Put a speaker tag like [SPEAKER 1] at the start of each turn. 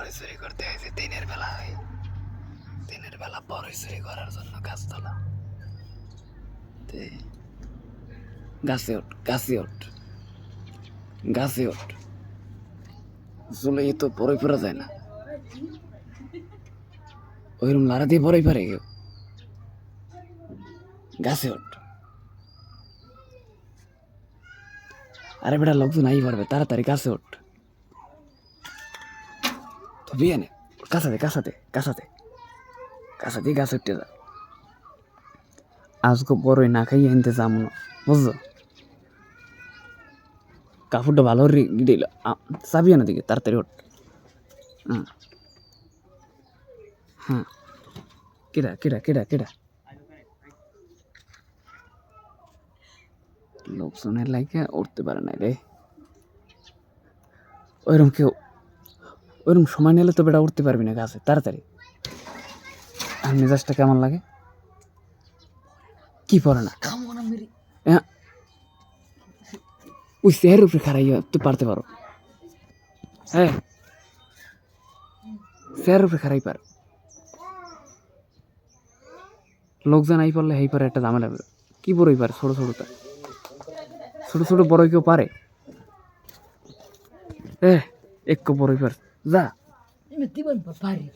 [SPEAKER 1] চুরি করতে হয়েছে, দিনের বেলা হয় দিনের বেলা বড়ই চুরি করার জন্য গাছতলা। তে, গাছে ওঠ গাছে ওঠ গাছে ওঠ। চলে তো বড়ই পড়া যায় না। ওইরকম লাড়া দিয়ে বড়ই পারে কেউ। গাছে ওঠ। আরে বেটা, লোকজন আই পারবে, তাড়াতাড়ি কাছে ওঠ। বিয়ে নে কাছাতে কাছাতে কাছাতে কাছাতে গাছ উঠতে যা আজকে বড়ই না খাইয়ে আনতে যাব না বুঝছ কাপড়টা ভালো দিল চাবি না দিকে তাড়াতাড়ি ওঠ হ্যাঁ হ্যাঁ কেডা কেডা কেডা কেডা লোকজনের লাগে উঠতে পারে না রে ওইরকম কেউ ওইরকম সময় নিলে তো বেটা উঠতে পারবি না গাছে তাড়াতাড়ি। আর মেজাজটা কেমন লাগে? কি পরে না? ওই চেয়ারের উপরে খারাইয়া তুই পারতে পারো। হ্যাঁ চেয়ারের উপরে খারাই পার। লোকজন আই পারলে হেই পারে একটা বেরো কি বড়ই পারে, ছোট ছোটটা? ছোট ছোট বড়ই কেউ পারে? এ, এক বড়ই পার।
[SPEAKER 2] za nimetiba mpapari